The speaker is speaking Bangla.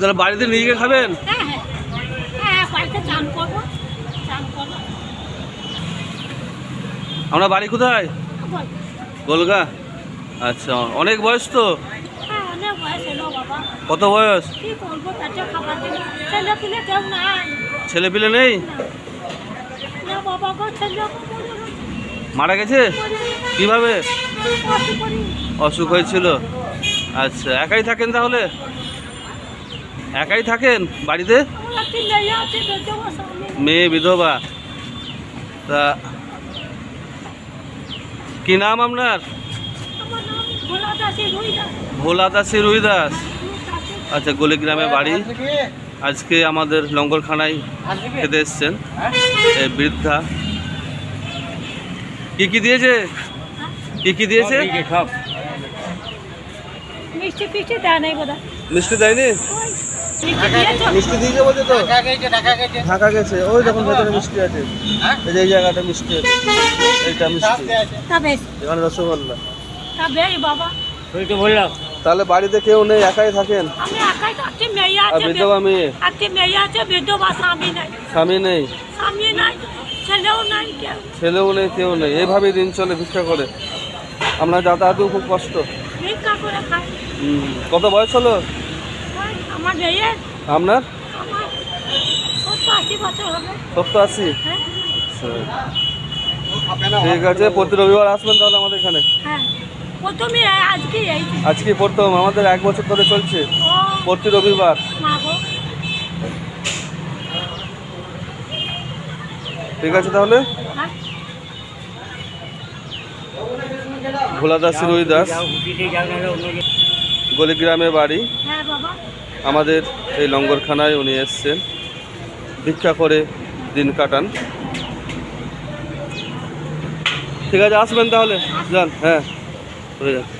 তাহলে বাড়িতে নিয়ে গিয়ে খাবেন? হ্যাঁ হ্যাঁ। হ্যাঁ আমরা বাড়ি কোথায়? গোলগা? আচ্ছা অনেক বয়স তো? কত বয়স? ছেলে পিলে নাই। মারা গেছে। কীভাবে? অসুখ হয়েছিল? আচ্ছা একাই থাকেন তাহলে? একাই থাকেন বাড়িতে? মেয়ে, বিধবা। তা কি নাম আপনার? ভোলা দাসী রুই দাস। আচ্ছা গলিগ্রামে বাড়ি। আজকে আমাদের লঙ্গরখানায় খেতে এসছেন বৃদ্ধা। কি কি দিয়েছে? কি কি দিয়েছে? মিষ্টি ফিষ্টি দেয় নাই বোধ মিষ্টি দেয়নি? মিষ্টি মিষ্টি দিয়েছে তো ঢাকা গেছে। ওই দেখুন ভেতরে মিষ্টি আছে। এই যে এই জায়গাটা মিষ্টি আছে। এইটা মিষ্টি। এখানে রসগোল্লা। তাহলে বাড়িতে কেউ নেই একাই থাকেন? বিধবা মেয়ে? স্বামী নেই। ছেলেও নাই কেউ। ছেলেও নেই কেউ নেই। এইভাবেই দিন চলে ভিক্ষা করে। আমরা যাতায়াতেও খুব কষ্ট। কত বয়স হলো? আমার মেয়ে আপনার? সত্তর আশি হ্যাঁ। ঠিক আছে প্রতি রবিবার আসবেন তাহলে আমাদের এখানে? হ্যাঁ। আজকে প্রথম আমাদের এক বছর ধরে চলছে। প্রতি রবিবার। ঠিক আছে তাহলে? হ্যাঁ। ভোলা দাস রুই দাস। গলিগ্রামে বাড়ি। আমাদের এই লঙ্গরখানায় উনি এসছেন। ভিক্ষা করে দিন কাটান। ঠিক আছে, আসবেন তাহলে। যান হ্যাঁ যান।